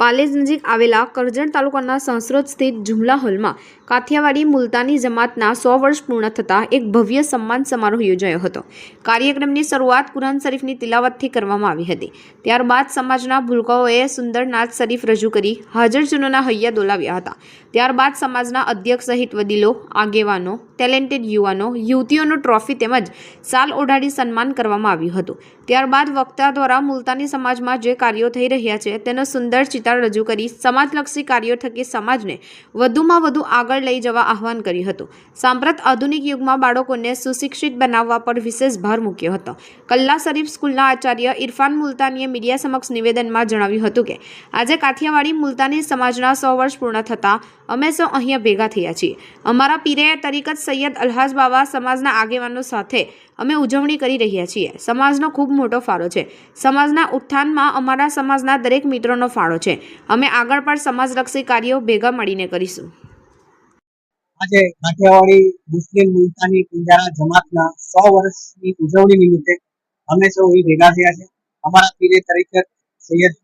પાલેજ નજીક આવેલા કરજણ તાલુકાના સંસ્રોત સ્થિત જુમલા હોલમાં કાઠિયાવાડી મુલતાની જમાતના સો વર્ષ પૂર્ણ થતાં એક ભવ્ય સન્માન સમારોહ યોજાયો હતો. કાર્યક્રમની શરૂઆત કુરાન શરીફની તિલાવતથી કરવામાં આવી હતી. ત્યારબાદ સમાજના ભૂલકાઓએ સુંદર નાચ શરીફ રજૂ કરી હાજરજનોના હૈયા દોલાવ્યા હતા. ત્યારબાદ સમાજના અધ્યક્ષ સહિત વડીલો, આગેવાનો, ટેલેન્ટેડ યુવાનો, યુવતીઓનો ટ્રોફી તેમજ સાલ ઓઢાડી સન્માન કરવામાં આવ્યું હતું. ત્યારબાદ વક્તા દ્વારા મુલતાની સમાજમાં જે કાર્યો થઈ રહ્યા છે તેનો સુંદર ચિતાર રજૂ કરી સમાજલક્ષી કાર્યો થકી સમાજને વધુમાં વધુ આગળ લઈ જવા આહવાન કર્યું હતું. સાંપ્રત આધુનિક યુગમાં બાળકોને સુશિક્ષિત બનાવવા પર વિશેષ ભાર મૂક્યો હતો. કલ્લા શરીફ સ્કૂલના આચાર્ય ઇરફાન મુલતાનીએ મીડિયા સમક્ષ નિવેદનમાં જણાવ્યું હતું કે, આજે કાઠિયાવાડી મુલતાની સમાજના સો વર્ષ પૂર્ણ થતાં અમે સૌ અહીંયા ભેગા થયા છીએ. અમારા પીરે તરીકત સૈયદ અલ્હાજ બાવા સમાજના આગેવાનો સાથે અમે ઉજવણી કરી રહ્યા છીએ. સમાજનો ખૂબ મોટો ફાળો છે. સમાજના ઉત્થાનમાં અમારા સમાજના દરેક મિત્રોનો ફાળો છે. અમે આગળ પણ સમાજલક્ષી કાર્યો ભેગા મળીને કરીશું. આજે કાઠિયાવાડી મુસ્લિમ મુલતાની પિંજારા જમાતના સો વર્ષની ઉજવણી નિમિત્તે અમે સૌ અહીં ભેગા થયા છે. અમારા પીરે તરીકે સૈયદ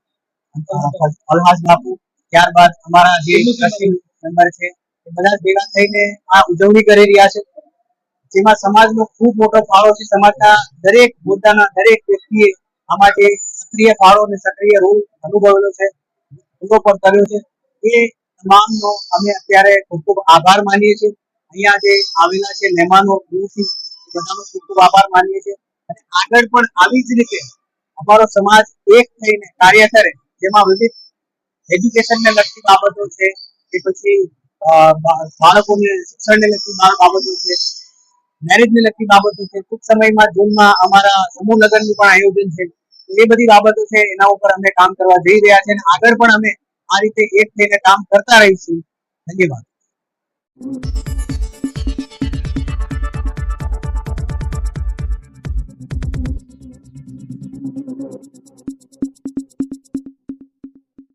અલહાજ બાપુ ત્યારબાદ અમારા જે ટ્રસ્ટી મેમ્બર છે એ બધા ભેગા થઈને આ ઉજવણી કરી રહ્યા છે. જેમાં સમાજનો ખૂબ મોટો ફાળો છે. સમાજના દરેક મુદ્દાના દરેક વ્યક્તિએ આમાં જે સક્રિય ફાળો અને સક્રિય રોલ અનુભવેલો છે. પૂરો પણ કર્યો છે. એ તમામનો અમે અત્યારે ખૂબ ખૂબ આભાર માનીએ છીએ. અહીંયા જે આવેલા છે મહેમાનો ગુરુથી બધાનો ખૂબ ખૂબ આભાર માનીએ છીએ. અને આગળ પણ આવી જ રીતે અમારો સમાજ એક થઈને કાર્ય કરે, જેમાં વિવિધ એજ્યુકેશનને લગતી બાબતો છે, કે પછી બાળકોને શિક્ષણને લગતી બાબતો છે મેરેજ ને લગતી બાબતો છે. ટૂંક સમયમાં જૂનમાં અમારા સમૂહ લગ્નનું પણ આયોજન છે. એ બધી બાબતો છે, એના ઉપર અમે કામ કરવા જઈ રહ્યા છે અને આગળ પણ અમે આ રીતે એક થઈને કામ કરતા રહીશું. ધન્યવાદ.